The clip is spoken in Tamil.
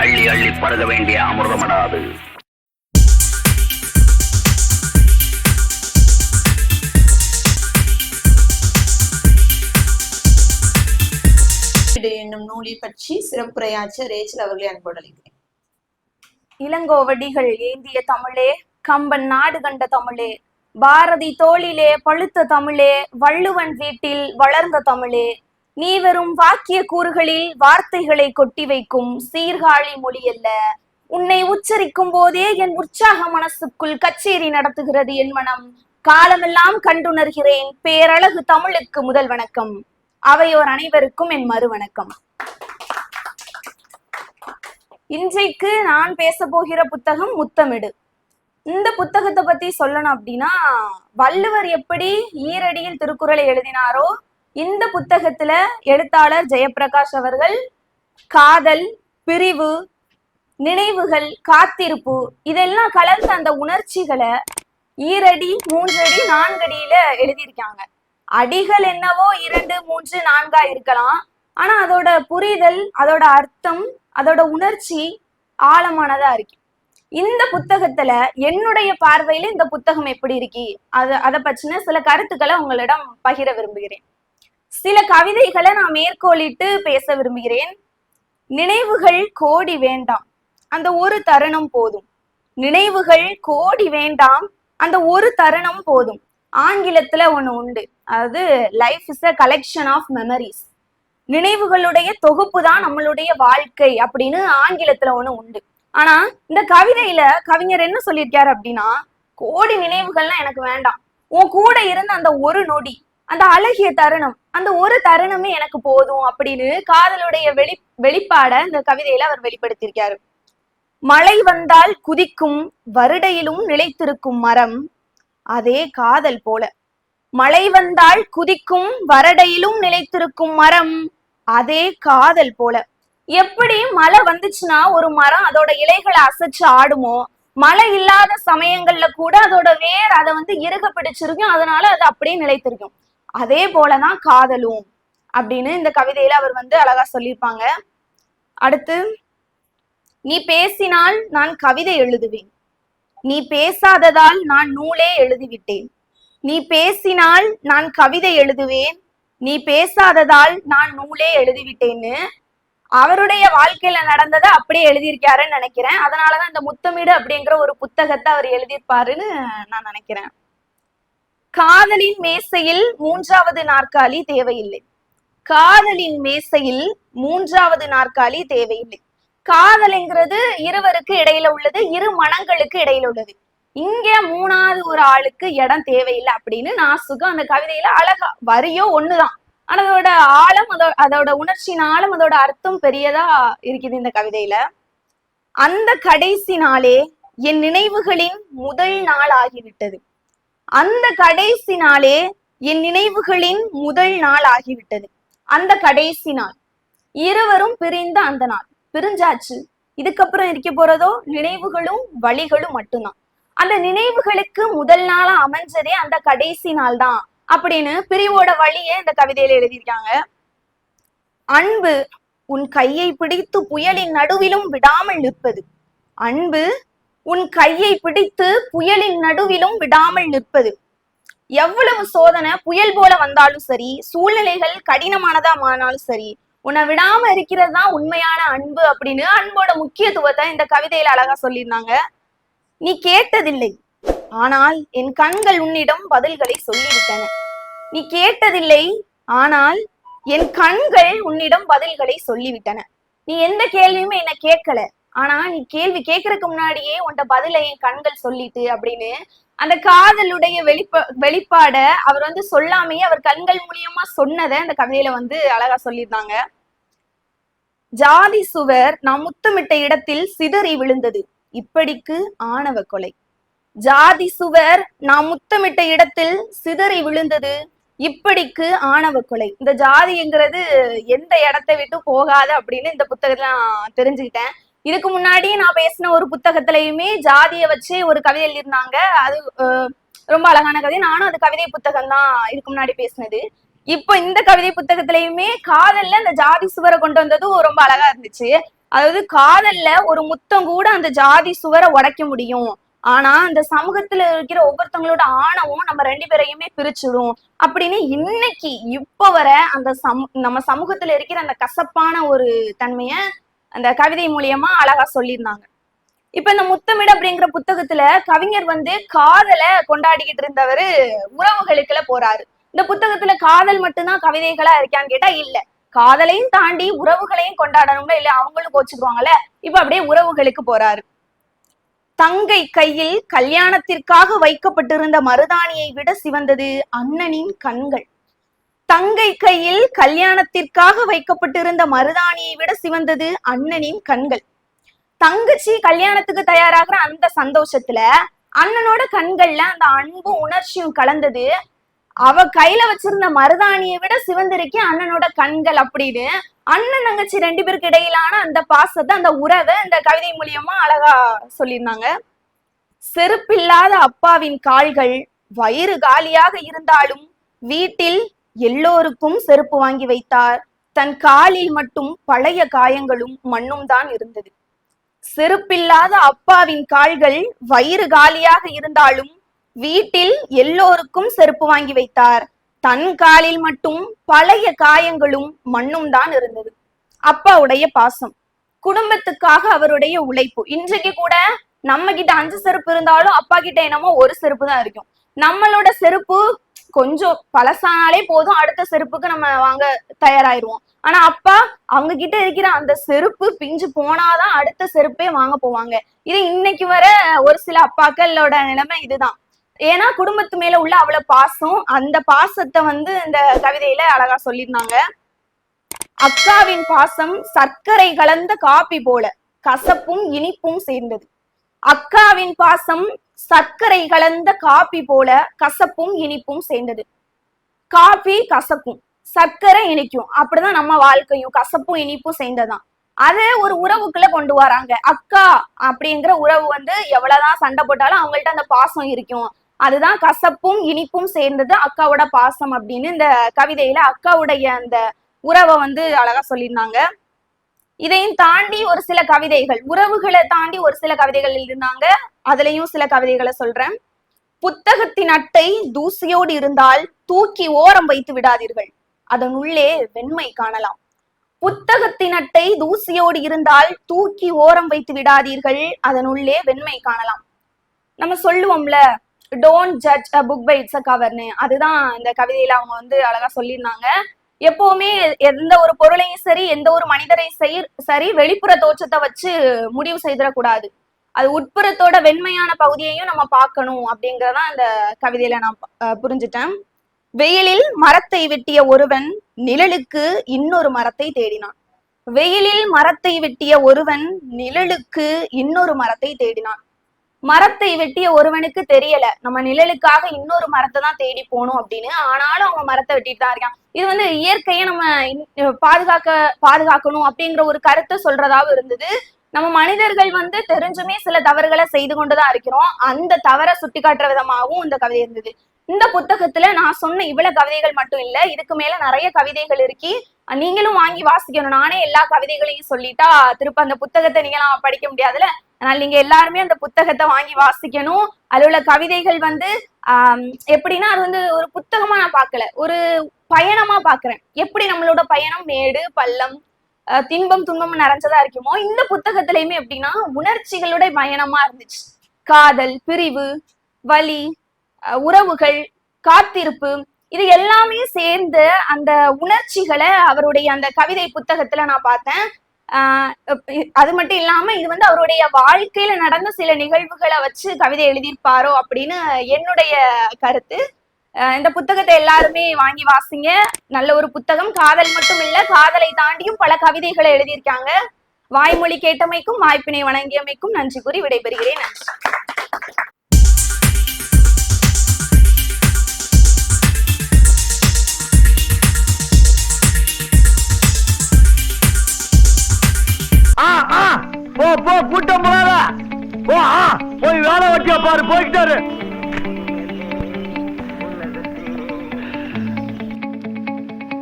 அள்ளி அள்ளி பருக வேண்டிய அமிர்தமடாது. என்னும் நூலில் பற்றி சிறப்புரையாற்ற ரேச்சல் அவர்களை அன்போடு அழைக்கிறேன் இளங்கோவடிகள் ஏந்திய தமிழே கம்பன் நாடு கண்ட தமிழே பாரதி தோளிலே பழுத்த தமிழே வள்ளுவன் வீட்டில் வளர்ந்த தமிழே நீ வெறும் வாக்கிய கூறுகளில் வார்த்தைகளை கொட்டி வைக்கும் சீர்காழி மொழி அல்ல உன்னை உச்சரிக்கும் போதே என் உற்சாக மனசுக்குள் கச்சேரி நடத்துகிறது என் மனம். காலமெல்லாம் கண்டுணர்கிறேன் பேரழகு தமிழுக்கு முதல் வணக்கம். அவையோர் அனைவருக்கும் என் மறு வணக்கம். இன்றைக்கு நான் பேச போகிற புத்தகம் முத்தமிடு. இந்த புத்தகத்தை பத்தி சொல்லணும் அப்படின்னா வள்ளுவர் எப்படி ஈரடியில் திருக்குறளை எழுதினாரோ இந்த புத்தகத்துல எழுத்தாளர் ஜெயப்பிரகாஷ் அவர்கள் காதல் பிரிவு நினைவுகள் காத்திருப்பு இதெல்லாம் கலந்த அந்த உணர்ச்சிகளை ஈரடி மூன்றடி நான்கடியில எழுதியிருக்காங்க. அடிகள் என்னவோ இரண்டு மூன்று நான்கா இருக்கலாம். ஆனா அதோட புரிதல் அதோட அர்த்தம் அதோட உணர்ச்சி ஆழமானதா இருக்கு. இந்த புத்தகத்துல என்னுடைய பார்வையில இந்த புத்தகம் எப்படி இருக்கு? அத அதை பற்றின சில கருத்துக்களை உங்களிடம் பகிர விரும்புகிறேன். சில கவிதைகளை நான் மேற்கோளிட்டு பேச விரும்புகிறேன். நினைவுகள் கோடி வேண்டாம் அந்த ஒரு தருணம் போதும். நினைவுகள் கோடி வேண்டாம் அந்த ஒரு தருணம் போதும். ஆங்கிலத்துல ஒண்ணு உண்டு. அதாவது life is a collection of memories நினைவுகளுடைய தொகுப்பு தான் நம்மளுடைய வாழ்க்கை அப்படின்னு ஆங்கிலத்துல ஒண்ணு உண்டு. ஆனா இந்த கவிதையில கவிஞர் என்ன சொல்லியிருக்காரு அப்படின்னா கோடி நினைவுகள்லாம் எனக்கு வேண்டாம். உன் கூட இருந்த அந்த ஒரு நொடி அந்த அழகிய தருணம் அந்த ஒரு தருணமே எனக்கு போதும் அப்படின்னு காதலுடைய வெளி வெளிப்பாட இந்த கவிதையில அவர் வெளிப்படுத்தியிருக்காரு. மழை வந்தால் குதிக்கும் வருடையிலும் நிலைத்திருக்கும் மரம் அதே காதல் போல. மழை வந்தால் குதிக்கும் வரடையிலும் நிலைத்திருக்கும் மரம் அதே காதல் போல. எப்படி மழை வந்துச்சுன்னா ஒரு மரம் அதோட இலைகளை அசைச்சு ஆடுமோ மழை இல்லாத சமயங்கள்ல கூட அதோட வேர் அதை வந்து இறுக பிடிச்சிருக்கும் அதனால அது அப்படியே நிலைத்திருக்கும். அதே போலதான் காதலும் அப்படின்னு இந்த கவிதையில அவர் வந்து அழகா சொல்லியிருப்பாங்க. அடுத்து நீ பேசினால் நான் கவிதை எழுதுவேன். நீ பேசாததால் நான் நூலே எழுதிவிட்டேன். நீ பேசினால் நான் கவிதை எழுதுவேன். நீ பேசாததால் நான் நூலே எழுதிவிட்டேன்னு. அவருடைய வாழ்க்கையில நடந்ததை அப்படியே எழுதியிருக்காருன்னு நினைக்கிறேன். அதனாலதான் இந்த முத்தமிடு அப்படிங்கிற ஒரு புத்தகத்தை அவர் எழுதியிருப்பாருன்னு நான் நினைக்கிறேன். காதலின் மேசையில் மூன்றாவது நாற்காலி தேவையில்லை. காதலின் மேசையில் மூன்றாவது நாற்காலி தேவையில்லை. காதல்ங்கிறது இருவருக்கு இடையில உள்ளது இரு மனங்களுக்கு இடையில உள்ளது. இங்க மூணாவது ஒரு ஆளுக்கு இடம் தேவையில்லை அப்படின்னு நான் சுகம் அந்த கவிதையில அழகா வரியோ ஒண்ணுதான். ஆனா அதோட ஆழம் அதோ அதோட உணர்ச்சியின் ஆழம் அதோட அர்த்தம் பெரியதா இருக்குது இந்த கவிதையில. அந்த கடைசி நாளே என் நினைவுகளின் முதல் நாள் ஆகிவிட்டது. அந்த கடைசி நாளே என் நினைவுகளின் முதல் நாள் ஆகிவிட்டது. அந்த கடைசி நாள். இருவரும் பிரிந்த அந்த நாள். பிரிஞ்சாச்சு. இதுக்கப்புறம் இருக்க போறதோ நினைவுகளும் வழிகளும் மட்டும்தான். அந்த நினைவுகளுக்கு முதல் நாளா அமைஞ்சதே அந்த கடைசி நாள் தான் அப்படின்னு பிரிவோட வழியே இந்த கவிதையில எழுதியிருக்காங்க. அன்பு உன் கையை பிடித்து புயலின் நடுவிலும் விடாமல் நிற்பது. அன்பு உன் கையை பிடித்து புயலின் நடுவிலும் விடாமல் நிற்பது. எவ்வளவு சோதனை புயல் போல வந்தாலும் சரி சூழ்நிலைகள் கடினமானதா ஆனாலும் சரி உன்னை விடாம இருக்கிறது தான் உண்மையான அன்பு அப்படின்னு அன்போட முக்கியத்துவத்தை இந்த கவிதையில அழகா சொல்லியிருந்தாங்க. நீ கேட்டதில்லை. ஆனால் என் கண்கள் உன்னிடம் பதில்களை சொல்லிவிட்டன. நீ கேட்டதில்லை ஆனால் என் கண்கள் உன்னிடம் பதில்களை சொல்லிவிட்டன. நீ எந்த கேள்வியுமே என்ன கேட்கல. ஆனா நீ கேள்வி கேட்கறதுக்கு முன்னாடியே உன்ட பதில என் கண்கள் சொல்லிட்டு அப்படின்னு அந்த காதலுடைய வெளிப்ப வெளிப்பாட அவர் வந்து சொல்லாமையே அவர் கண்கள் மூலியமா சொன்னதை அந்த கவிதையில வந்து அழகா சொல்லியிருந்தாங்க. ஜாதி சுவர் நாம் முத்தமிட்ட இடத்தில் சிதறி விழுந்தது. இப்படிக்கு ஆணவ கொலை. ஜாதி சுவர் நாம் முத்தமிட்ட இடத்தில் சிதறி விழுந்தது. இப்படிக்கு ஆணவ கொலை. இந்த ஜாதிங்கிறது எந்த இடத்தை விட்டு போகாது அப்படின்னு இந்த புத்தகத்துல நான் தெரிஞ்சுக்கிட்டேன். இதுக்கு முன்னாடி நான் பேசின ஒரு புத்தகத்திலயுமே ஜாதியை வச்சு ஒரு கவிதை எழுதியிருந்தாங்க. அது ரொம்ப அழகான கவிதை நானும் அது கவிதை புத்தகம் தான் இதுக்கு முன்னாடி பேசினது. இப்போ இந்த கவிதை புத்தகத்திலயுமே காதல்ல அந்த ஜாதி சுவரை கொண்டு வந்ததும் ரொம்ப அழகா இருந்துச்சு. அதாவது காதல்ல ஒரு முத்தம் கூட அந்த ஜாதி சுவரை உடைக்க முடியும். ஆனா அந்த சமூகத்துல இருக்கிற ஒவ்வொருத்தவங்களோட ஆணவம் நம்ம ரெண்டு பேரையுமே பிரிச்சிடும் அப்படின்னு இன்னைக்கு இப்ப வர அந்த சம் நம்ம சமூகத்துல இருக்கிற அந்த கசப்பான ஒரு தன்மைய அந்த கவிதை மூலியமா அழகா சொல்லியிருந்தாங்க. இப்ப இந்த முத்தமிடு அப்படிங்கிற புத்தகத்துல கவிஞர் வந்து காதலை கொண்டாடிக்கிட்டு இருந்தவரு உறவுகளுக்குள்ள போறாரு. இந்த புத்தகத்துல காதல் மட்டும்தான் கவிதைகளா இருக்கான்னு கேட்டா இல்ல. காதலையும் தாண்டி உறவுகளையும் கொண்டாடணும்ல இல்ல அவங்களும் கோச்சுக்குவாங்கல்ல இப்ப அப்படியே உறவுகளுக்கு போறாரு. தங்கை கையில் கல்யாணத்திற்காக வைக்கப்பட்டிருந்த மருதாணியை விட சிவந்தது அண்ணனின் கண்கள். தங்கை கையில் கல்யாணத்திற்காக வைக்கப்பட்டிருந்த மருதாணியை விட சிவந்தது அண்ணனின் கண்கள். தங்கச்சி கல்யாணத்துக்கு தயாராகிற அந்த சந்தோஷத்துல அண்ணனோட கண்கள்ல அந்த அன்பும் உணர்ச்சியும் கலந்தது. அவ கையில வச்சிருந்த மருதாணியை விட சிவந்திருக்கி அண்ணனோட கண்கள் அப்படின்னு அண்ணன் தங்கச்சி ரெண்டு பேருக்கு இடையிலான அந்த பாசத்தை அந்த உறவை இந்த கவிதை மூலியமா அழகா சொல்லியிருந்தாங்க. செருப்பில்லாத அப்பாவின் கால்கள் வயிறு காலியாக இருந்தாலும் வீட்டில் எல்லோருக்கும் செருப்பு வாங்கி வைத்தார். தன் காலில் மட்டும் பழைய காயங்களும் மண்ணும் தான் இருந்தது. செருப்பில்லாத அப்பாவின் கால்கள் வயிறு காலியாக இருந்தாலும் வீட்டில் எல்லோருக்கும் செருப்பு வாங்கி வைத்தார். தன் காலில் மட்டும் பழைய காயங்களும் மண்ணும் தான் இருந்தது. அப்பாவுடைய பாசம். குடும்பத்துக்காக அவருடைய உழைப்பு. இன்றைக்கு கூட நம்ம கிட்ட அஞ்சு செருப்பு இருந்தாலும் அப்பா கிட்ட என்னமோ ஒரு செருப்பு தான் இருக்கும். நம்மளோட செருப்பு கொஞ்சம் பழசானாலே போதும் அடுத்த செருப்புக்கு நம்ம வாங்க தயாராயிருவோம். ஆனா அப்பா அவங்க கிட்ட இருக்கிற அந்த செருப்பு பிஞ்சு போனாதான் அடுத்த செருப்பே வாங்க போவாங்க. இது இன்னைக்கு வர ஒரு சில அப்பாக்களோட நிலைமை இதுதான். ஏன்னா குடும்பத்து மேல உள்ள அவ்வளவு பாசம் அந்த பாசத்தை வந்து இந்த கவிதையில அழகா சொல்லியிருந்தாங்க. அக்காவின் பாசம் சர்க்கரை கலந்த காப்பி போல கசப்பும் இனிப்பும் சேர்ந்தது. அக்காவின் பாசம் சர்க்கரை கலந்த காப்பி போல கசப்பும் இனிப்பும் சேர்ந்தது. காபி கசக்கும் சர்க்கரை இனிக்கும். அப்படிதான் நம்ம வாழ்க்கையும் கசப்பும் இனிப்பும் சேர்ந்ததுதான். அதே ஒரு உறவுக்குள்ள கொண்டு வராங்க. அக்கா அப்படிங்கிற உறவு வந்து எவ்வளவுதான் சண்டை போட்டாலும் அவங்கள்ட்ட அந்த பாசம் இருக்கும். அதுதான் கசப்பும் இனிப்பும் சேர்ந்தது அக்காவோட பாசம் அப்படின்னு இந்த கவிதையில அக்காவுடைய அந்த உறவை வந்து அழகா சொல்லியிருந்தாங்க. இதையும் தாண்டி ஒரு சில கவிதைகள் உறவுகளை தாண்டி ஒரு சில கவிதைகள் இருந்தாங்க. அதுலயும் சில கவிதைகளை சொல்றேன். புத்தகத்தின் அட்டை தூசியோடு இருந்தால் தூக்கி ஓரம் வைத்து விடாதீர்கள். அதன் உள்ளே வெண்மை காணலாம். புத்தகத்தின் அட்டை தூசியோடு இருந்தால் தூக்கி ஓரம் வைத்து விடாதீர்கள். அதன் உள்ளே வெண்மை காணலாம். நம்ம சொல்லுவோம்ல don't judge a book by it's a கவர்னு அதுதான் இந்த கவிதையில அவங்க வந்து அழகா சொல்லியிருந்தாங்க. எப்பவுமே எந்த ஒரு பொருளையும் சரி எந்த ஒரு மனிதரையும் சரி சரி வெளிப்புற தோற்றத்தை வச்சு முடிவு செய்திடக்கூடாது. அது உட்புறத்தோட வெண்மையான பகுதியையும் நம்ம பார்க்கணும் அப்படிங்கறதான் அந்த கவிதையில நான் அஹ், புரிஞ்சுட்டேன். வெயிலில் மரத்தை வெட்டிய ஒருவன் நிழலுக்கு இன்னொரு மரத்தை தேடினான். வெயிலில் மரத்தை வெட்டிய ஒருவன் நிழலுக்கு இன்னொரு மரத்தை தேடினான். மரத்தை வெட்டிய ஒருவனுக்கு தெரியல. நம்ம நிழலுக்காக இன்னொரு மரத்தை தான் தேடி போகணும் அப்படின்னு. ஆனாலும் அவங்க மரத்தை வெட்டிட்டு தான் இருக்கான் இது வந்து இயற்கையை நம்ம இன்- பாதுகாக்க பாதுகாக்கணும் அப்படிங்கிற ஒரு கருத்தை சொல்றதாவும் இருந்தது. நம்ம மனிதர்கள் வந்து தெரிஞ்சுமே சில தவறுகளை செய்து கொண்டுதான் இருக்கிறோம். அந்த தவறை சுட்டி காட்டுற விதமாகவும் இந்த கவிதை இருந்தது. இந்த புத்தகத்துல நான் சொன்ன இவ்வளவு கவிதைகள் மட்டும் இல்ல இதுக்கு மேல நிறைய கவிதைகள் இருக்கு நீங்களும் வாங்கி வாசிக்கணும். நானே எல்லா கவிதைகளையும் சொல்லிட்டா திருப்ப அந்த புத்தகத்தை நீங்களாம் படிக்க முடியாதுல அதனால நீங்க எல்லாருமே அந்த புத்தகத்தை வாங்கி வாசிக்கணும். அதுல உள்ள கவிதைகள் வந்து ஆஹ் எப்படின்னா அது வந்து ஒரு புத்தகமா நான் பாக்கல ஒரு பயணமா பாக்குறேன் எப்படி நம்மளோட பயணம் மேடு பள்ளம் தின்பம் துன்பம் நிறைஞ்சதா இருக்குமோ? இந்த புத்தகத்திலயுமே எப்படின்னா உணர்ச்சிகளுடைய பயணமா இருந்துச்சு. காதல் பிரிவு வலி உறவுகள் காத்திருப்பு இது எல்லாமே சேர்ந்து அந்த உணர்ச்சிகளை அவருடைய அந்த கவிதை புத்தகத்துல நான் பார்த்தேன். ஆஹ் அது மட்டும் இல்லாம இது வந்து அவருடைய வாழ்க்கையில நடந்த சில நிகழ்வுகளை வச்சு கவிதை எழுதியிருப்பாரோ அப்படின்னு என்னுடைய கருத்து. இந்த புத்தகத்தை எல்லாருமே வாங்கி வாசிங்க. நல்ல ஒரு புத்தகம். காதல் மட்டும் இல்ல காதலை தாண்டியும் பல கவிதைகளை எழுதியிருக்காங்க. வாய்மொழி கேட்டமைக்கும் வாய்ப்பினை வணங்கியமைக்கும் நன்றி கூறி விடைபெறுகிறேன். நன்றி. ஆ போ போ கூட்டம் போ ஆ போய் வேலை வட்டியா பாரு போய்கிட்டாரு